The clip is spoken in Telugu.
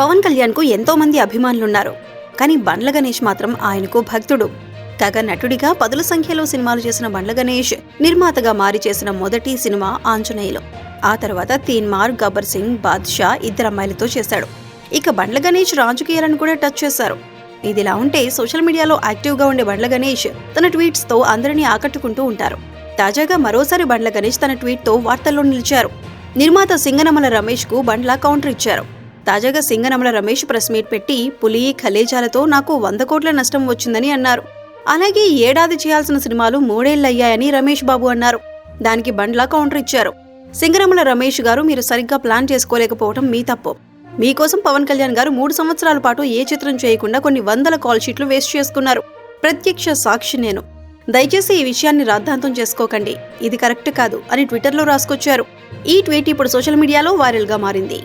పవన్ కళ్యాణ్కు ఎంతో మంది అభిమానులున్నారు. కానీ బండ్ల గణేష్ మాత్రం ఆయనకు భక్తుడు. కాగా నటుడిగా పదుల సంఖ్యలో సినిమాలు చేసిన బండ్ల గణేష్ నిర్మాతగా మారి చేసిన మొదటి సినిమా ఆంజనేయులు. ఆ తర్వాత తీన్మార్ గబ్బర్ సింగ్ బాద్షా ఇద్దరు అమ్మాయిలతో చేశాడు. ఇక బండ్ల గణేష్ రాజకీయాలను కూడా టచ్ చేశారు. ఇదిలా ఉంటే సోషల్ మీడియాలో యాక్టివ్గా ఉండే బండ్ల గణేష్ తన ట్వీట్స్తో అందరినీ ఆకట్టుకుంటూ ఉంటారు. తాజాగా మరోసారి బండ్ల గణేష్ తన ట్వీట్తో వార్తల్లో నిలిచారు. నిర్మాత సింగనమల రమేష్కు బండ్ల కౌంటర్ ఇచ్చారు. తాజాగా సింగనమల రమేష్ ప్రెస్ మీట్ పెట్టి పులి ఖలేజాలతో నాకు వంద కోట్ల నష్టం వచ్చిందని అన్నారు. అలాగే ఏడాది చేయాల్సిన సినిమాలు మూడేళ్ళయ్యాయని రమేష్ బాబు అన్నారు. దానికి బండ్లా కౌంటర్ ఇచ్చారు. సింగరమల రమేష్ గారు మీరు సరిగ్గా ప్లాన్ చేసుకోలేకపోవడం మీ తప్పు. మీకోసం పవన్ కళ్యాణ్ గారు మూడు సంవత్సరాల పాటు ఏ చిత్రం చేయకుండా కొన్ని వందల కాల్ షీట్లు వేస్ట్ చేసుకున్నారు. ప్రత్యక్ష సాక్షి నేను. దయచేసి ఈ విషయాన్ని రాద్ధాంతం చేసుకోకండి. ఇది కరెక్ట్ కాదు అని ట్విట్టర్లో రాసుకొచ్చారు. ఈ ట్వీట్ ఇప్పుడు సోషల్ మీడియాలో వైరల్గా మారింది.